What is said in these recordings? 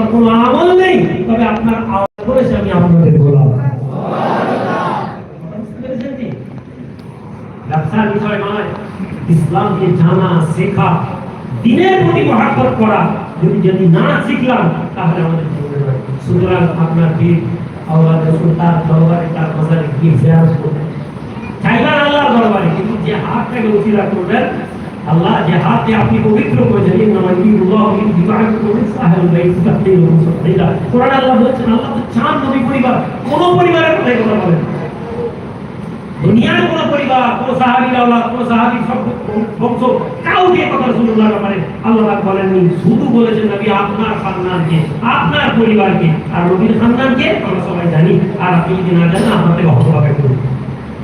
আমার কোনো আমল নেই, তবে আপনার আওয়াজ করেছে আমি আপনাদের? ব্যবসার বিষয় নয়, ইসলামকে জানা, শেখা, দিনের প্রতি করা। যদি যদি না শিখলাম, তাহলে আমাদের সুতরাং আপনার রসুল তার দরবারে, তার গিয়ে করবেন। আল্লাহর দরবারে, কিন্তু যে হাতটাকে উচিরা করবেন আল্লাহ, যে হাতকে আপনি পবিত্র করেছেন ইন্নামা ইউল্লাহু ইউদিবাকুম সাহাল বাইত তাহদিরুহু সাহিদা কোরআন আল্লাহ বলেছেন, আল্লাহ তো চান নবী পরিবার, কোন পরিবারের কথাই কথা বলেন দুনিয়ার কোন পরিবার, কোন সাহাবীর আওলাদ, কোন সাহাবীর বংশ, কাউকে কথা রাসূলুল্লাহ ব্যাপারে আল্লাহ পাক বলেননি। শুধু বলেছেন নবী, আপনার খানদানকে, আপনার পরিবারকে, আর নবীর খানদানকে আমরা সবাই জানি, আর আপনি যদি না জানেন আপনার থেকে হতভাবে করুন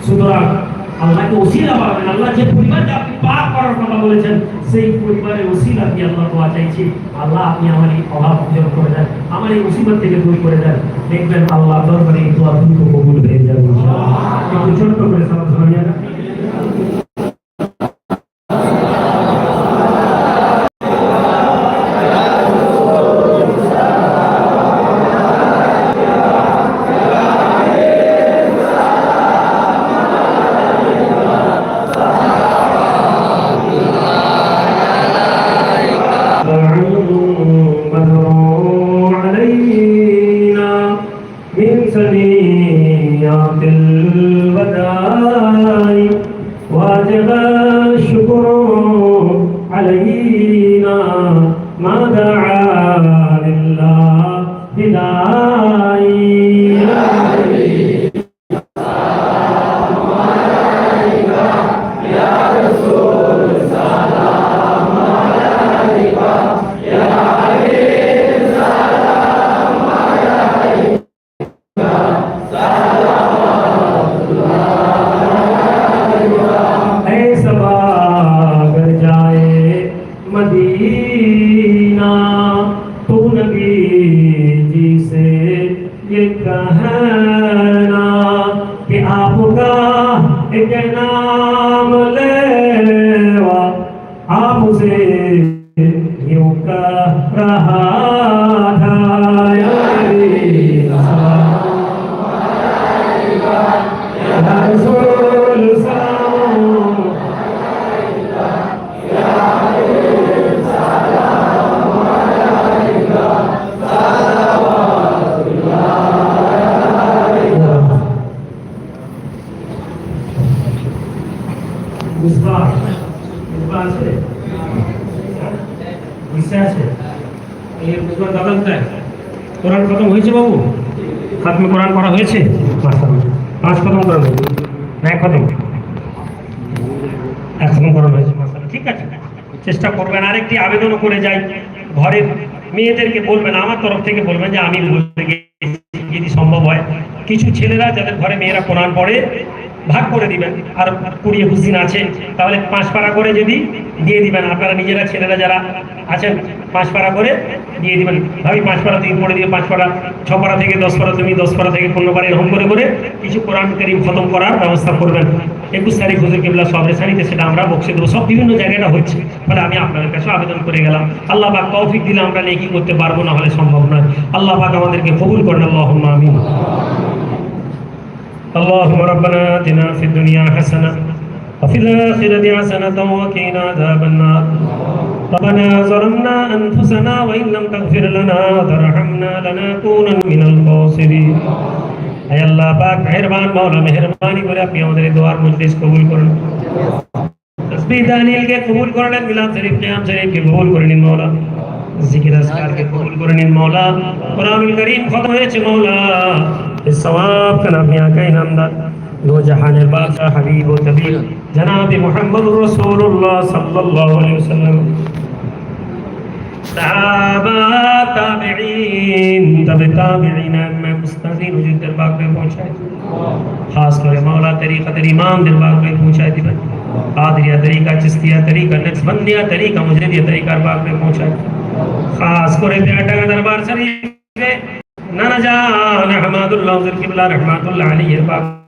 সুতরাং আল্লাহকে ওসিলা আল্লাহ যে পরিবারকে আপনি করার কথা বলেছেন, সেই পরিবারের ওসিলা দিয়ে আল্লাহ দোয়া চাইছি। আল্লাহ, আপনি আমার এই অভাব পূরণ করে দেন, আমার এই মুসিবত থেকে দূর করে দেন। দেখবেন আল্লাহ দরবারে এই দোয়া দ্রুত কবুল হয়ে যাবে ছোট্ট করে Oh. نام لیوا ہم سے یوں کہہ رہا আছে? এই কোথায়? কোরআন খতম হয়েছে বাবু? খাতমে কোরআন করা হয়েছে? পাঁচ খতম। করা হয়েছে। এক খতম। এক খতম করা হয়েছে ঠিক আছে। চেষ্টা করবেন আরেকটি আবেদনও করে যাই। ঘরের মেয়েদেরকে বলবেন, আমার তরফ থেকে বলবেন যে আমি বলতে গেছি, যদি সম্ভব হয়। কিছু ছেলেরা, যাদের ঘরে মেয়েরা কোরআন পড়ে ভাগ করে দিবেন। আর কুড়ি হুসিন আছে, তাহলে পাঁচ পাড়া করে যদি দিয়ে দিবেন, আপনারা নিজেরা, ছেলেরা যারা আছেন, পাঁচ পাড়া করে দিয়ে দিবেন। ভাবি, পাঁচ পাড়া থেকে পড়ে দিয়ে, পাঁচ পাড়া, ছ পাড়া থেকে দশ পাড়া, তুমি দশ পাড়া থেকে পনেরো পাড়া, এরকম করে করে কিছু কোরআন করিম খতম করার ব্যবস্থা করবেন। একুশ তারিখ হুজুর কেবলা সবরে রেসানিতে সেটা আমরা বক্সে দেবো। সব বিভিন্ন জায়গাটা হচ্ছে ফলে আমি আপনাদের কাছে আবেদন করে গেলাম। আল্লাহ পাক কফিক দিলে আমরা নেকি করতে পারব, না হলে সম্ভব নয়। আল্লাহ পাক আমাদেরকে কবুল করেন। আল্লাহ আমিন। ربنا آتنا في الدنيا حسنة وفي الآخرة حسنة وقنا عذاب النار ربنا ظلمنا أنفسنا وإن لم تغفر لنا وترحمنا لنكونن من الخاسرين হে আল্লাহ পাক মেহেরবান মাওলা মেহেরবানি করে আপনি আমাদের এই দোয়ার মজলিস কবুল করুন তসবিহ দানিয়েলকে কবুল করে নেন মিলাদ শরীফ কিয়াম শরীফকে কবুল করে নিন মাওলা জিকির আজকারকে কবুল করে নিন মাওলা কোরআনুল করিম খতম হয়েছে মাওলা دو جہان بادشاہ حبیب و طبیب۔ جناب محمد رسول اللہ صلی اللہ علیہ وسلم۔ صحابہ تابعین، تب تابعین میں مستحسین حضور درباغ میں پہنچا ہے۔ خاص کر مولا طریقہ تر امام درباغ میں پہنچا ہے۔ بھائی قادریہ طریقہ، چستیہ طریقہ نقص نقصبندیہ طریقہ، مجردیہ طریقہ درباغ میں پہنچا ہے۔ خاص کر کا دربار شریف میں نانا جان احمد اللہ حضور قبلہ رحمت اللہ علیہ درباغ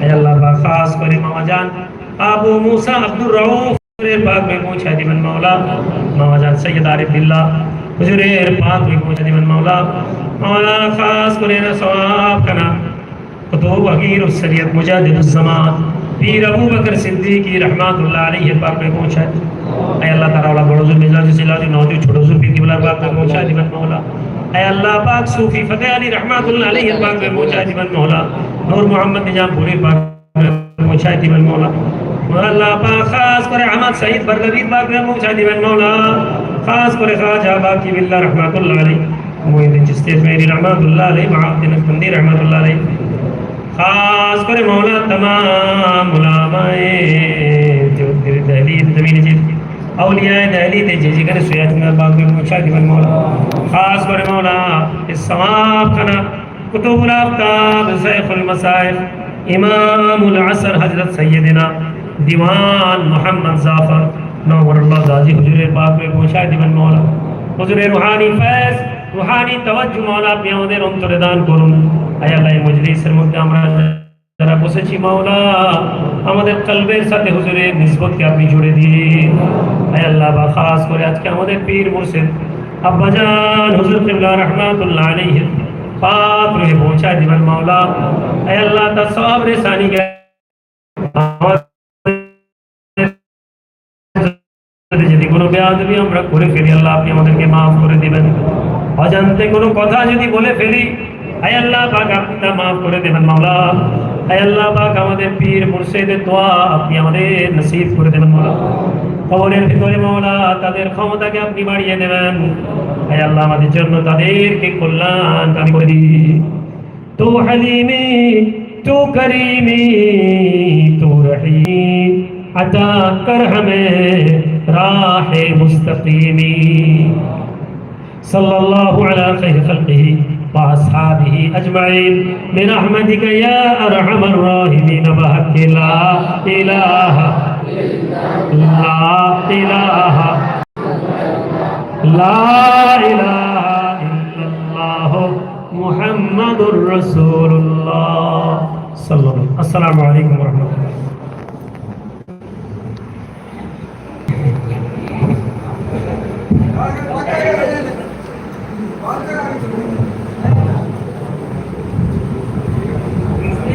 اے اللہ با خاص کرے ماما جان، ابو موسیٰ عبد الرعوف حضور پاک میں پہنچ ہے دیمن مولا، ماما جان، سید عارف اللہ حضور پاک میں پہنچ ہے دیمن مولا مولا خاص کرے نا ثواب کنا قطوب حقیر السریت مجدد الزمان، پیر ابو بکر صدیقی رحمت اللہ علیہ پاک میں پہنچ ہے، اے اللہ تعالیٰ بڑھو ذو مزاج سے اللہ دی نوزی چھوڑو ذو پیر کی بلار پاک میں پہنچ ہے دیمن مولا اے اللہ پاک صوفی فتح علی رحمت اللہ علیہ پاک میں پہنچا دیبن مولا۔ نور محمد نجام پوری پاک میں پہنچا دیبن مولا۔ اللہ پاک خاص کرے احمد سعید بردبی پاک میں پہنچا دیبن مولا۔ خاص کر خواجہ باقی باللہ رحمت اللہ علیہ۔ محید چستیف میری رحمت اللہ علیہ معابدن اکتندی رحمت اللہ علیہ۔ خاص کرے مولا تمام علامائے جو دل دہلی زمین چیز আউলিয়ায় দেহলিতে যে যেখানে শুয়ে আছেন আল্লাহ মুসাদ দিবেন মৌলা খাস করে মৌলা সমাপখানা কুতুবুল আফতাব সাইফুল মাসাইফ ইমামুল আসর হযরত সাইয়েদিনা দিওয়ান মোহাম্মদ জাফর নওয়ারুল্লাহ গাজী হুজুরের পাকে পৌঁছায় দিবেন মৌলা হুজুরের রুহানি ফেজ রুহানি তওয়াজ্জু মৌলা আপনি আমাদের অন্তরে দান করুন আয় আল্লাহ মজলিসের মধ্যে আমরা যারা বসেছি, মাওলা, আমাদের কলবের সাথে হুজুরের নিসবতকে আপনি জুড়ে দিন। আয় আল্লাহ, বা খাস করে আজকে আমাদের পীর মুর্শিদ আব্বাজান হুজুর কিবলা রহমাতুল্লাহ আলাইহি পাক রুহে পৌঁছা দিবেন, মাওলা। আয় আল্লাহ, তার সব রেসানি যদি কোনো বেয়াদবি আমরা করে ফেলি, আল্লাহ আপনি আমাদেরকে মাফ করে দিবেন। অজান্তে কোনো কথা যদি বলে ফেলি আয় আল্লাহ, পাক আপনি তা মাফ করে দেবেন, মাওলা। আল্লাহ পাক আমাদের পীর মুর্শিদের দোয়া আপনি আমাদের নসিব করে দেবেন মাওলা কবরের ভিতরে মাওলা তাদের ক্ষমতাকে আপনি বাড়িয়ে দেবেন। আয় আল্লাহ, আমাদের জন্য তাদেরকে কল্যাণ দান করে দিন। তো হালিমি, তো করিমি, তো রহিম عطا کر ہمیں راہ مستقیمی صلی اللہ علیہ خیر وأصحابه أجمعين. برحمتك يا أرحم الراحمين. بحق لا إله لا إله لا إله إلا الله. محمد رسول الله. صلى الله عليه وسلم. السلام عليكم ورحمة الله.